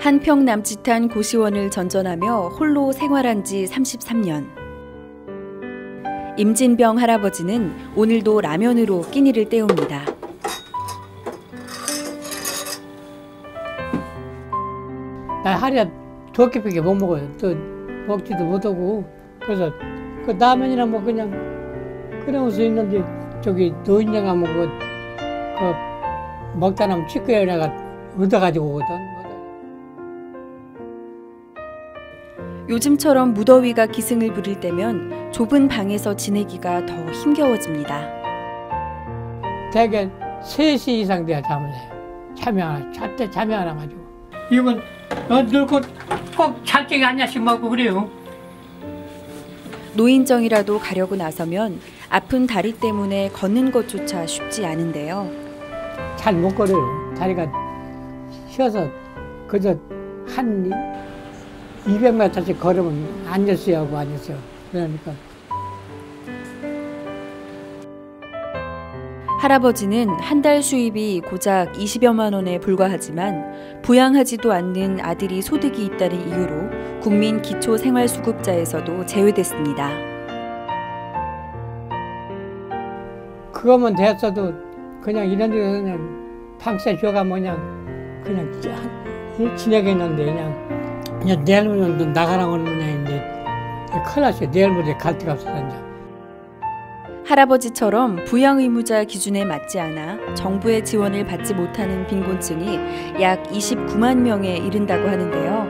한평 남짓한 고시원을 전전하며 홀로 생활한 지 33년. 임진병 할아버지는 오늘도 라면으로 끼니를 때웁니다. 나 하루에 두 끼밖에 못 먹어요. 또 먹지도 못하고 그래서 그 라면이나 뭐 그냥 끓여올 수 있는데 저기 노인네 가면 그, 그 먹다 남면 치과에 내가 얻어가지고 오거든. 요즘처럼 무더위가 기승을 부릴 때면 좁은 방에서 지내기가 더 힘겨워집니다. 대개 3시 이상 돼야 잠을 해요. 잠이 안 와. 잣때 잠이 안 와가지고. 이건 어, 늙고 꼭 찰떡이 한 잔씩 먹고 그래요. 노인정이라도 가려고 나서면 아픈 다리 때문에 걷는 것조차 쉽지 않은데요. 잘 못 걸어요. 다리가 쉬어서 그저 한 200m씩 걸으면 앉았어야 하고 앉았어요. 그러니까 할아버지는 한 달 수입이 고작 20여만 원에 불과하지만 부양하지도 않는 아들이 소득이 있다는 이유로 국민 기초 생활 수급자에서도 제외됐습니다. 그거면 됐어도 그냥 이런 데서 그냥 방세 줘가 뭐냐 그냥 짜- 지내겠는데 그냥 그냥 내일 모레 나가라고 하는 모양인데 큰일 났어요. 내일 모레 갈 데가 없어서 이제. 할아버지처럼 부양 의무자 기준에 맞지 않아 정부의 지원을 받지 못하는 빈곤층이 약 29만 명에 이른다고 하는데요.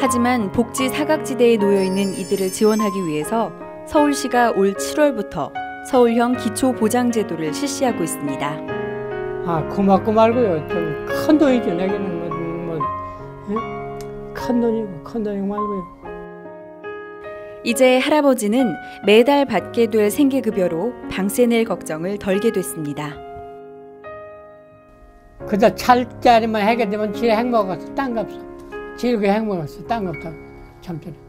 하지만 복지 사각지대에 놓여 있는 이들을 지원하기 위해서 서울시가 올 7월부터 서울형 기초보장제도를 실시하고 있습니다. 아 고맙고 말고요. 좀 큰 돈이죠. 내게는 뭐, 뭐, 큰 돈이고 큰 돈이고 말고요. 이제 할아버지는 매달 받게 될 생계급여로 방세 낼 걱정을 덜게 됐습니다. 그저 찰자리만 하게 되면 지 행복해서 딴거 없어. 즐거 행복해서 딴거 없다고 참처럼.